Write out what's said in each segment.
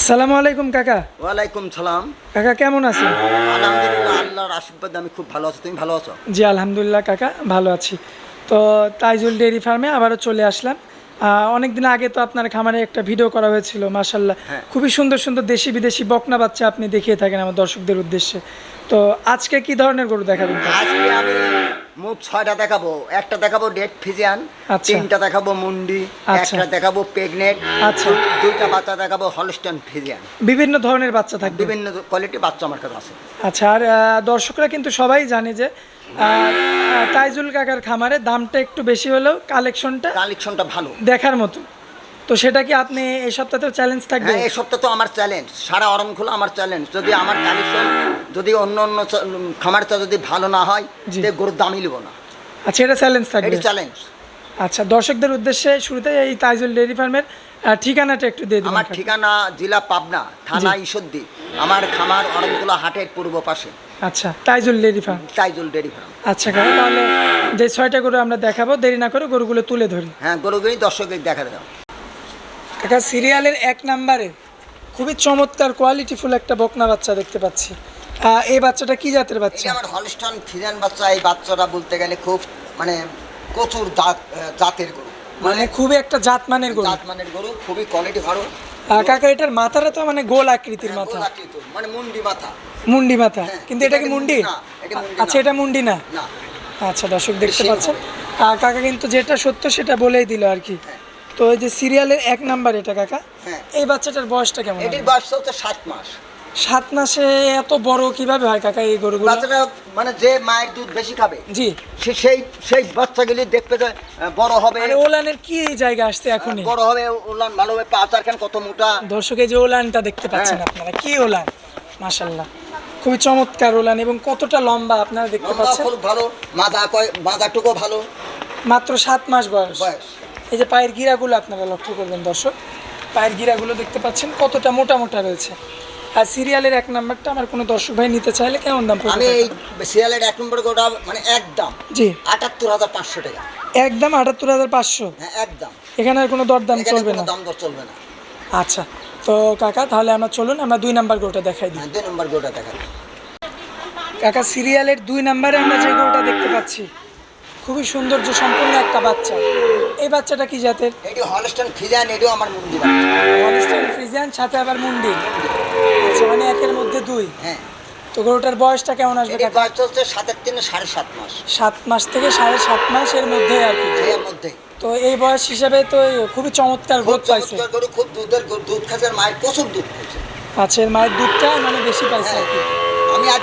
আসসালামু আলাইকুম কাকা। ওয়ালাইকুম সালাম। কাকা কেমন আছেন? আলহামদুলিল্লাহ আল্লাহর আশীর্বাদে আমি খুব ভালো আছি। তুমি ভালো আছো? জি আলহামদুলিল্লাহ কাকা ভালো আছি। তো তাইজুল ডেয়ারি ফার্মে আবারও চলে আসলাম। অনেক দিন আগে তো আপনার খামারে একটা ভিডিও করা হয়েছিল মাশাল্লাহ হ্যাঁ। খুবই সুন্দর সুন্দর দেশি বিদেশি বকনা বাচ্চা আপনি দেখিয়ে থাকেন আমার দর্শকদের উদ্দেশ্যে। তো আজকে কি ধরনের গরু দেখাবেন? আজকে আমি মোট ছয়টা দেখাবো একটা দেখাবো ডেট ফিজিয়ান আচ্ছা। তিনটা দেখাবো মুন্ডি আচ্ছা। একটা দেখাবো প্রেগনেন্ট আচ্ছা। দুইটা বাচ্চা দেখাবো হলস্টন ফিজিয়ান বিভিন্ন ধরনের বাচ্চা থাকবে বিভিন্ন কোয়ালিটি বাচ্চা আমার কাছে আছে আচ্ছা আর দর্শকরা কিন্তু সবাই জানে যে তাইজুল কাকার খামারে দামটা একটু বেশি হলেও কালেকশনটা কালেকশনটা ভালো দেখার মতো তো সেটা কি আপনি এই সপ্তাহেও চ্যালেঞ্জ থাকবে? হ্যাঁ এই সপ্তাহ তো আমার চ্যালেঞ্জ সারা অরমখোলা আমার চ্যালেঞ্জ যদি আমার কালেকশন যদি অন্য অন্য খামারটা যদি ভালো না হয়। তে গরুর দামই লিব না। আচ্ছা এটা চ্যালেঞ্জ থাকবে। এটি চ্যালেঞ্জ আচ্ছা দর্শকদের উদ্দেশ্যে শুরুতে এই তাইজুল ডেয়ারি ফার্মের ঠিকানাটা একটু দিয়ে দিন আমার ঠিকানা জেলা পাবনা থানা ঈশ্বরদী। আমার খামার অরমখোলা হাটের পূর্ব পাশে। আচ্ছা Taijul dairy farm. Taijul dairy farm. আচ্ছা তাহলে যে ছয়টা গরু আমরা দেখাবো দেরি না করে গরুগুলো তুলে ধরি। হ্যাঁ গরুগুলি দর্শকদের দেখা দাও। কাকা সিরিয়ালের এক নাম্বারে। খুবই চমৎকার কোয়ালিটিফুল একটা বকনা বাচ্চা দেখতে পাচ্ছি। এই বাচ্চাটা কি জাতের বাচ্চা? আমার হলস্টন ফিজান বাচ্চা এই বাচ্চাটা বলতে গেলে খুব মানে প্রচুর জাত আহ, জাতের গরু। মানে খুবই একটা জাতমানের গরু। জাত মানের গরু খুবই কোয়ালিটি ভালো। কাকা এটার মাথাটা তো মানে গোল আকৃতির মাথা। মানে মুন্ডি মাথা। মুন্ডি মাথা। হ্যাঁ, কিন্তু এটা কি মুন্ডি? আচ্ছা এটা মুন্ডি না? আচ্ছা দর্শক দেখতে পাচ্ছেন। কাকা কিন্তু যেটা সত্য সেটা বলেই দিল আর কি। তো এই যে সিরিয়ালের এক নাম্বার এটা কাকা। হ্যাঁ। এই বাচ্চাটার বয়সটা কেমন এটির? বয়স হচ্ছে সাত মাস। সাত মাসে এত বড় কীভাবে হয় কাকা এই গরুগুলো? বাচ্চাটা মানে যে মায়ের দুধ বেশি খাবে জি। সে সেই সেই বাচ্চাগুলি দেখবে যে বড় হবে। ওলানের কি জায়গা আসতে এখন বড় হবে ওলান ভালো হবে পাচার খান কত মোটা। দর্শক যে ওলানটা দেখতে পাচ্ছেন হ্যাঁ। আপনারা কি ওলান? মাশাল্লাহ খুবই চমৎকার ওলান এবং কতটা লম্বা আপনারা দেখতে পাচ্ছেন? খুব ভালো মাদা কয় মাদাটুকু ভালো। মাত্র সাত মাস বয়স। বয়স। এই যে পায়ের গিরাগুলো আপনারা লক্ষ্য করবেন দর্শক। পায়ের গিরাগুলো দেখতে পাচ্ছেন কতটা মোটা মোটা রয়েছে। আর সিরিয়ালের এক নাম্বারটা আমার কোনো দর্শক ভাই নিতে চাইলে কেমন দাম পড়বে আমি এই সিরিয়ালের এক নম্বর গোটা মানে একদম। জি। আটাত্তর হাজার পাঁচশো টাকা। একদম আটাত্তর হাজার পাঁচশো? হ্যাঁ একদম। এখানে আর কোনো দরদাম চলবে না? দাম দর চলবে না। আচ্ছা তো কাকা তাহলে আমরা চলুন আমরা দুই নাম্বার গোটা দেখাই দিই। হ্যাঁ দুই নম্বর গোটা দেখা কাকা সিরিয়ালের দুই নাম্বারে আমরা যে গোটা দেখতে পাচ্ছি খুবই সৌন্দর্য সম্পূর্ণ একটা বাচ্চা। এই বাচ্চাটা কি জাতের? এটি হলস্টন ফিজান এটিও আমার মন্দির আছে। হলিস্টাইন ফ্রিজিয়ান সাথে আবার মুন্ডি। আচ্ছা মানে একের মধ্যে দুই। হ্যাঁ। তো গরুটার বয়সটা কেমন আসবে এটি? বয়স চলছে সাতের তিনে সাড়ে সাত মাস। সাত মাস থেকে সাড়ে সাত মাসের মধ্যে আর কি। এর মধ্যে। তো এই বয়স হিসাবে তো খুবই চমৎকার গ্রোথ পাইছে। গরু খুব দুধের দুধ খাচ্ছে মায়ের প্রচুর দুধ খাচ্ছে। আচ্ছা এর মায়ের দুধটা মানে বেশি পাইছে আর কি।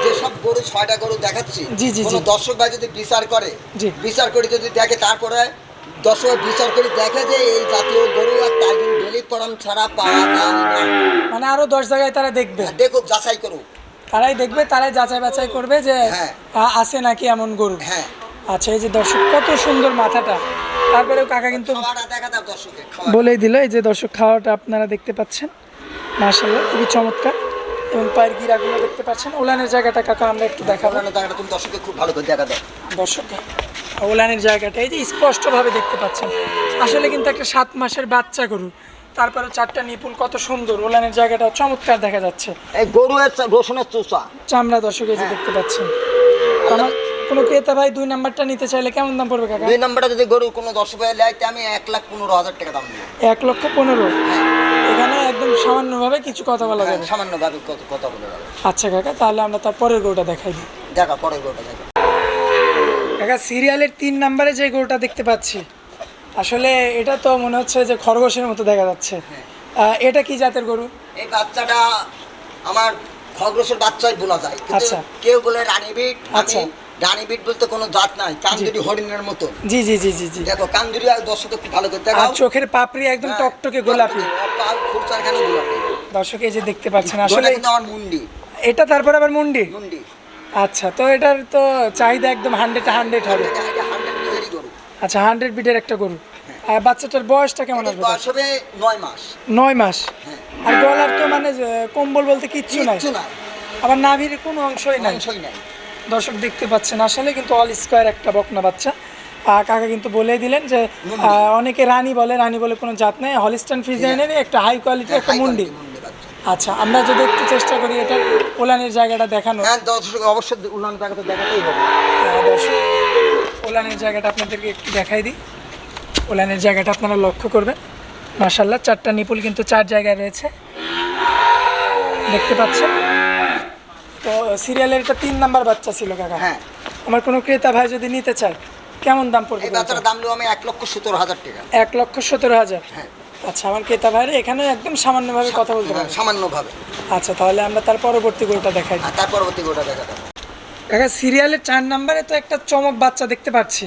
যেসব গরু ছয়টা গরু দেখাচ্ছি জি, জি, কোনো জি। দর্শক ভাই যদি বিচার করে জি। বিচার করে যদি দেখে তারপরে দর্শক বিচার করে দেখে যে এই জাতীয় গরু আর তাইজুল ডেলি করম ছাড়া পাওয়া যায় না। মানে আরও দশ জায়গায় তারা দেখবে। দেখুক যাচাই করুক। তারাই দেখবে তারাই যাচাই বাছাই করবে যে হ্যাঁ। আছে নাকি এমন গরু। হ্যাঁ। আচ্ছা এই যে দর্শক কত সুন্দর মাথাটা। তারপরেও কাকা কিন্তু বলেই দিল এই যে দর্শক খাওয়াটা আপনারা দেখতে পাচ্ছেন। মার্শাল্লাহ খুবই চমৎকার। এবং পায়ের গিরাগুলো দেখতে পাচ্ছেন? ওলানের জায়গাটা কাকা আমরা একটু দেখাবো। খাওয়ানো জায়গাটা তুমি দর্শকে খুব ভালো করে দেখা দাও দর্শক ওলানের জায়গাটা এই যে স্পষ্টভাবে দেখতে পাচ্ছেন। আসলে কিন্তু একটা সাত মাসের বাচ্চা গরু। তারপরে চারটা নিপুল কত সুন্দর। ওলানের জায়গাটা চমৎকার দেখা যাচ্ছে। এই গরু রসুনের চোষা। চামড়া দর্শক এই যে দেখতে পাচ্ছেন। আমার কোনো ক্রেতা ভাই দুই নাম্বারটা নিতে চাইলে কেমন দাম পড়বে কাকা? দুই নম্বরে যদি গরু কোনো দর্শক ভাই লাইতে আমি এক লাখ পনেরো হাজার টাকা দাম এক লক্ষ পনেরো। এখানে একদম সামান্যভাবে কিছু কথা বলা যাবে। সামান্য ভাবে কত কথা বলে যাবে। আচ্ছা কাকা তাহলে আমরা তার পরের গরুটা দেখাই। দিই দেখা পরের গরুটা দেখা। কাকা সিরিয়ালের তিন নাম্বারে যে গরুটা দেখতে পাচ্ছি আসলে এটা তো মনে হচ্ছে যে খরগোশের মতো দেখা যাচ্ছে। এটা কি জাতের গরু? এই বাচ্চাটা আমার খরগোশের বাচ্চাই বলা যায়। আচ্ছা। কেউ বলে রানী বিট আচ্ছা। আমি রানী বিট বলতে কোনো জাত নাই কান্দুরি হরিণের মতো। জি জি জি জি জি। দেখো কান্দুরি আর দর্শক একটু ভালো করে আর চোখের পাপড়ি একদম হ্যাঁ, টকটকে গোলাপি। আর খুরচারখানা গোলাপি? দর্শক এই যে দেখতে পাচ্ছেন আসলে কিন্তু আমার মুন্ডি। এটা তারপর আবার মুন্ডি? মুন্ডি। আচ্ছা তো এটার তো চাহিদা একদম হান্ড্রেড হান্ড্রেড হবে। আচ্ছা হান্ড্রেড বিটের একটা গরু। আর বাচ্চাটার বয়সটা কেমন আসবে বয়স হবে নয় মাস। নয় মাস? হ্যাঁ। আর গলার তো মানে কম্বল বলতে কিচ্ছু নাই? কিচ্ছু নাই। আবার নাভির কোনো অংশই নাই? অংশই নাই। দর্শক দেখতে পাচ্ছেন আসলে কিন্তু অল স্কোয়ার একটা বকনা বাচ্চা। কাকা কিন্তু বলে দিলেন যে অনেকে রানী বলে রানী বলে কোনো জাত নেই হলিস্টান ফিজিয়ানের একটা হাই কোয়ালিটি একটা high মুন্ডি। আচ্ছা আমরা যদি একটু চেষ্টা করি এটা ওলানের জায়গাটা দেখানো হ্যাঁ দর্শক অবশ্যই উন্নয়ন জায়গাতে দেখাতেই হবে। দর্শক ওলানের জায়গাটা আপনাদেরকে একটু দেখাই দিই। ওলানের জায়গাটা আপনারা লক্ষ্য করবেন। মাশাল্লাহ চারটা নিপুল কিন্তু চার জায়গায় রয়েছে। দেখতে পাচ্ছেন? তো সিরিয়ালের এটা তিন নাম্বার বাচ্চা ছিল কাকা। হ্যাঁ। আমার কোনো ক্রেতা ভাই যদি নিতে চায় কেমন দাম পড়বে এই বাচ্চাটার দাম নেব আমি এক লক্ষ সতেরো হাজার টাকা। এক লক্ষ সতেরো হাজার? হ্যাঁ। আচ্ছা আমার ক্রেতা ভাইরা এখানে একদম সামান্যভাবে কথা বলতে পারবে। সামান্যভাবে। আচ্ছা তাহলে আমরা তার পরবর্তী গরুটা দেখাই। তার পরবর্তী গোটা দেখা কাকা সিরিয়ালের চার নাম্বারে তো একটা চমক বাচ্চা দেখতে পাচ্ছি।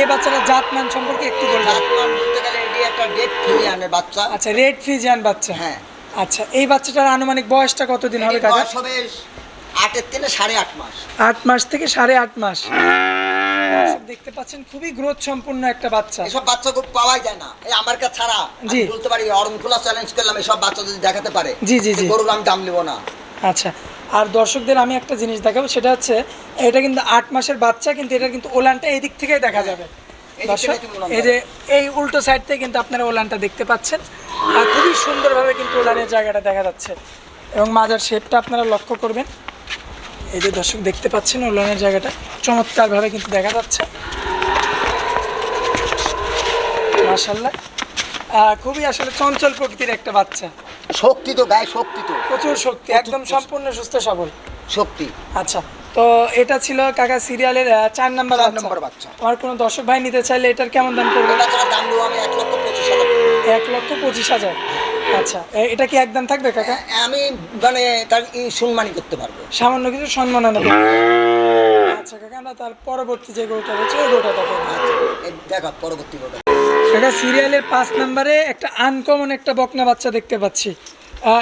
এই বাচ্চাটা জাতমান সম্পর্কে একটু বলবেন। জাতমান বলতে গেলে এটি একটা ডেট ফিরিয়ানের বাচ্চা। আচ্ছা রেড ফ্রিজিয়ান বাচ্চা। হ্যাঁ। আচ্ছা এই বাচ্চাটার আনুমানিক বয়সটা কতদিন হবে কাকা? বয়স হবে আটের থেকে সাড়ে আট মাস। আট মাস থেকে সাড়ে আট মাস। দেখতে পাচ্ছেন খুবই গ্রোথ সম্পূর্ণ একটা বাচ্চা। এসব বাচ্চা খুব পাওয়াই যায় না। এই আমার কাছে ছাড়া জি। আমি বলতে পারি অরণখোলা চ্যালেঞ্জ করলাম এসব বাচ্চা যদি দেখাতে পারে জি, জি, জি। গরুর আমি দাম নেব না। আচ্ছা আর দর্শকদের আমি একটা জিনিস দেখাবো সেটা হচ্ছে এটা কিন্তু আট মাসের বাচ্চা কিন্তু এটা কিন্তু ওলানটা এই দিক থেকেই দেখা যাবে। দর্শক এই যে এই উল্টো সাইড থেকে কিন্তু আপনারা ওলানটা দেখতে পাচ্ছেন। আর খুবই সুন্দরভাবে কিন্তু ওলানের জায়গাটা দেখা যাচ্ছে। এবং মাজার শেপটা আপনারা লক্ষ্য করবেন। এই যে দর্শক দেখতে পাচ্ছেন ওলানের জায়গাটা। চমৎকারভাবে কিন্তু দেখা যাচ্ছে। মাশাল্লাহ আহ, খুবই আসলে চঞ্চল প্রকৃতির একটা বাচ্চা। শক্তি তো গায়ে শক্তি তো। প্রচুর শক্তি একদম সম্পূর্ণ সুস্থ সবল। শক্তি। আচ্ছা। তো এটা ছিল কাকা সিরিয়ালের চার নাম্বার। নম্বর বাচ্চা। আমার কোনো দর্শক ভাই নিতে চাইলে এটার কেমন দাম পড়বে? দাম নেব আমি এক লক্ষ পঁচিশ হাজার। এক লক্ষ পঁচিশ হাজার। আচ্ছা এটা কি একদম থাকবে কাকা? আমি মানে তার সম্মানই করতে পারব। সামান্য কিছু সম্মাননা দেবে। আচ্ছা কাকা আমরা তার পরবর্তী যে গরুটা রয়েছে ওই গরুটা আচ্ছা দেখা পরবর্তী গোটা কাকা সিরিয়ালের পাঁচ নাম্বারে একটা আনকমন একটা বকনা বাচ্চা দেখতে পাচ্ছি।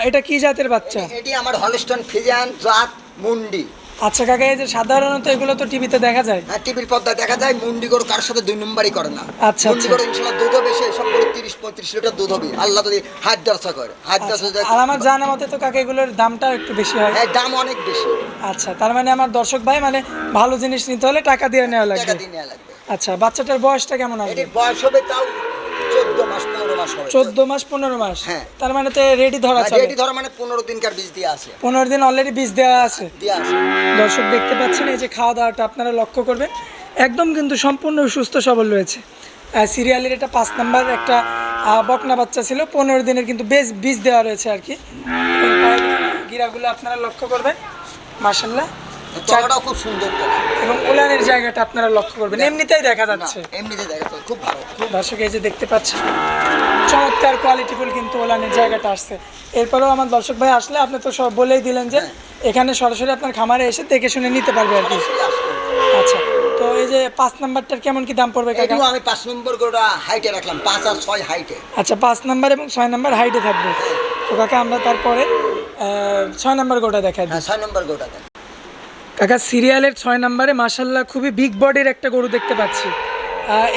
এটা কি জাতের বাচ্চা? এটি আমার হলস্টন ফিজিয়ান জাত মুন্ডি। আচ্ছা কাকা এই যে সাধারণত এগুলো তো টিভিতে দেখা যায়। হ্যাঁ টিভির পর্দায় দেখা যায় মুন্ডি গরু কার সাথে দুই নম্বরই করে না। আচ্ছা, মুন্ডি আচ্ছা। গরু ইনশাল্লাহ দুধ হবে সে সব গরু তিরিশ পঁয়ত্রিশ লিটার দুধ হবে। আল্লাহ যদি হাত দরসা করে হাত দরসা আচ্ছা, আর আমার জানা মতে তো কাকা এগুলোর দামটা একটু বেশি হয়। হ্যাঁ দাম অনেক বেশি। আচ্ছা তার মানে আমার দর্শক ভাই মানে ভালো জিনিস নিতে হলে টাকা দিয়ে নেওয়া লাগবে। টাকা দিয়ে নেওয়া লাগবে। আচ্ছা বাচ্চাটার বয়সটা কেমন হবে? এটির বয়স হবে তাও চোদ্দ মাস পনেরো মাস হবে। চোদ্দ মাস পনেরো মাস? হ্যাঁ। তার মানে তো রেডি ধরা হ্যাঁ, চলে। এটি ধরো মানে পনেরো দিনকার বীজ দিয়ে আছে। পনেরো দিন অলরেডি বীজ দেওয়া আছে। দিয়ে আছে। দর্শক দেখতে পাচ্ছেন এই যে খাওয়া দাওয়াটা আপনারা লক্ষ্য করবেন একদম কিন্তু সম্পূর্ণ সুস্থ সবল রয়েছে। সিরিয়ালের এটা পাঁচ নাম্বার একটা বকনা বাচ্চা ছিল পনেরো দিনের কিন্তু বেশ বীজ দেওয়া রয়েছে আর কি। গিরাগুলো আপনারা লক্ষ্য করবেন মাসাল্লাহ তলাটাও খুব সুন্দর এবং উলানের জায়গাটা আপনারা লক্ষ্য করবেন। এমনিতেই দেখা যাচ্ছে। এমনিতে দেখা খুব ভালো। দর্শক এই যে দেখতে পাচ্ছেন চমৎকার কোয়ালিটিফুল কিন্তু ওলানের জায়গাটা আসছে। এরপরেও আমার দর্শক ভাই আসলে আপনি তো সব বলেই দিলেন যে এখানে সরাসরি আপনার খামারে এসে দেখে শুনে নিতে পারবে আর কি। আচ্ছা তো এই যে পাঁচ নাম্বারটার কেমন কি দাম পড়বে কাকা? আমি পাঁচ নম্বর গরুটা হাইটে রাখলাম পাঁচ আর ছয় হাইটে আচ্ছা পাঁচ নাম্বার এবং ছয় নাম্বার হাইটে থাকবে। তো কাকা আমরা তারপরে ছয় নাম্বার গোটা দেখাই দিই। হ্যাঁ ছয় নম্বর গোটা দেখ কাকা সিরিয়ালের ছয় নাম্বারে মাসাল্লাহ খুবই বিগ বডির একটা গরু দেখতে পাচ্ছি।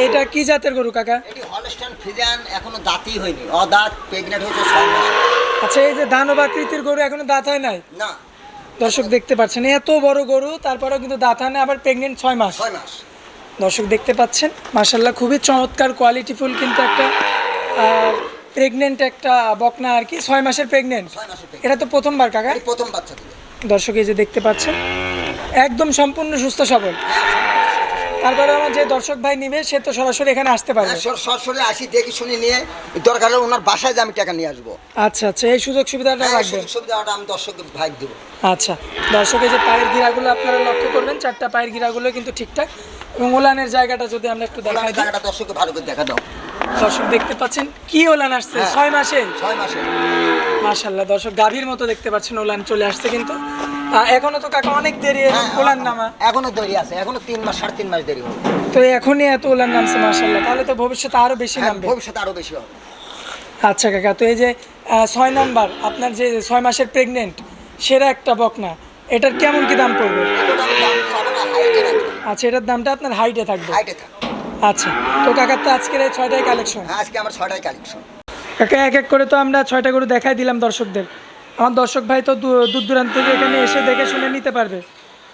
এটা কি জাতের গরু কাকা? এটি হলস্টাইন ফ্রিজিয়ান এখনও দাঁতই হয়নি। অদাঁত প্রেগনেন্ট হয়েছে ছয় মাস। আচ্ছা এই যে দানব আকৃতির গরু এখনও দাঁত হয় নাই? না। দর্শক দেখতে পাচ্ছেন এত বড় গরু তারপরেও কিন্তু দাঁত হয় না আবার প্রেগনেন্ট ছয় মাস। ছয় মাস। দর্শক দেখতে পাচ্ছেন মাসাল্লাহ খুবই চমৎকার কোয়ালিটিফুল কিন্তু একটা প্রেগনেন্ট একটা বকনা আর কি ছয় মাসের প্রেগনেন্ট। এটা তো প্রথমবার কাকা? প্রথম বাচ্চা দর্শক এই যে দেখতে পাচ্ছেন একদম সম্পূর্ণ সুস্থ সবল। তারপরে আমার যে দর্শক ভাই নিবে সে তো সরাসরি এখানে আসতে পারবে। হ্যাঁ, সর- সরাসরি আসি দেখি শুনে নিয়ে দরকার হলে ওনার বাসায় যে আমি টাকা নিয়ে আসব। আচ্ছা আচ্ছা এই সুযোগ সুবিধাটা হ্যাঁ, সুযোগ সুবিধাটা আমি দর্শকের ভাগ দেবো। আচ্ছা দর্শক এই যে পায়ের গিরাগুলো আপনারা লক্ষ্য করবেন চারটা পায়ের গিরাগুলো কিন্তু ঠিকঠাক। এবং ওলানের জায়গাটা যদি আমরা একটু দেখাই টাকাটা দর্শককে ভালো করে দেখা দাও। দর্শক দেখতে পাচ্ছেন কি ওলান আসছে? হ্যাঁ। ছয় মাসে? ছয় মাসে। মাশাল্লাহ দর্শক গাভীর মতো দেখতে পাচ্ছেন ওলান চলে আসছে কিন্তু। এখনও তো কাকা অনেক দেরি এবং হ্যাঁ, ওলান নামা। এখনও দেরি আছে এখনও তিন মাস সাড়ে তিন মাস দেরি হবে। তো এখনই এত ওলান নামছে মাশাল্লাহ তাহলে তো ভবিষ্যতে আরও বেশি হ্যাঁ, নামবে। ভবিষ্যতে আরও বেশি হবে। আচ্ছা কাকা তো এই যে ছয় নাম্বার আপনার যে ছয় মাসের প্রেগনেন্ট সেরা একটা বকনা এটার কেমন কি দাম পড়বে। আচ্ছা এটার দামটা আপনার হাইটে থাকবে। হাইটে থাক আচ্ছা তো কাকার তো আজকের এই ছয়টাই কালেকশন হ্যাঁ, আজকে আমার ছয়টাই কালেকশন কাকা এক এক করে তো আমরা ছয়টা গরু দেখাই দিলাম দর্শকদের। আমার দর্শক ভাই তো দূর দূরান্ত থেকে এখানে এসে দেখে শুনে নিতে পারবে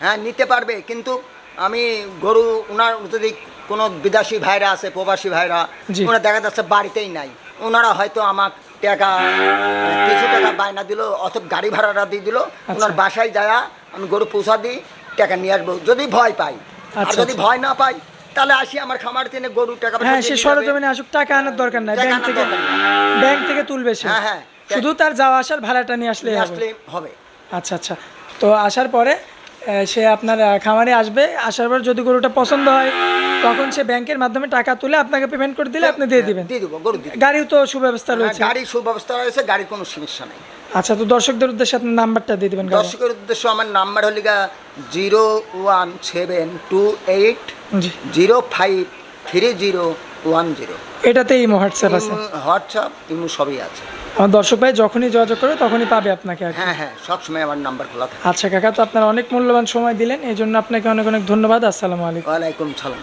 হ্যাঁ নিতে পারবে কিন্তু আমি গরু ওনার যদি কোনো বিদেশি ভাইরা আছে প্রবাসী ভাইরা। ওনারা দেখা যাচ্ছে বাড়িতেই নাই ওনারা হয়তো আমার টাকা কিছু টাকা বায়না দিল অত গাড়ি ভাড়াটা দিয়ে দিল আচ্ছা। ওনার বাসায় যায়া আমি গরু পোষা দিই টাকা নিয়ে আসব যদি ভয় পাই আর আচ্ছা, যদি আচ্ছা। ভয় না পাই তাহলে আসি আমার খামার থেকে গরু টাকা হ্যাঁ সে। সরজমিনে আসুক টাকা আনার দরকার নাই ব্যাংক থেকে ব্যাংক থেকে তুলবে সে হ্যাঁ, হ্যাঁ। শুধু তার যাওয়া আসার ভাড়াটা নিয়ে আসলে আসলে হবে। আচ্ছা আচ্ছা। তো আসার পরে সে আপনার খামারে আসবে। আসার পর যদি গরুটা পছন্দ হয় তখন সে ব্যাংকের মাধ্যমে টাকা তুলে আপনাকে পেমেন্ট করে দিলে আপনি দিয়ে দিবেন। দিয়ে দেবো গরু। গাড়িও তো সুব্যবস্থা রয়েছে। হ্যাঁ, গাড়ির সুব্যবস্থা রয়েছে গাড়ির কোনো সমস্যা নেই। আচ্ছা তো দর্শকদের উদ্দেশ্যে আপনার নাম্বারটা দিয়ে দিবেন দর্শকের উদ্দেশ্য আমার নাম্বার হল zero one seven two eight zero five three zero one zero. এটাতেই হোয়াটসঅ্যাপ আছে। হোয়াটসঅ্যাপ ইমো সবই আছে। আমার দর্শক ভাই যখনই যোগাযোগ করবে তখনই পাবে আপনাকে হ্যাঁ হ্যাঁ সবসময় আমার নাম্বার খোলা থাকে। আচ্ছা কাকা তো আপনার অনেক মূল্যবান সময় দিলেন এই জন্য আপনাকে অনেক অনেক ধন্যবাদ। আসসালামু আলাইকুম। ওয়ালাইকুম সালাম।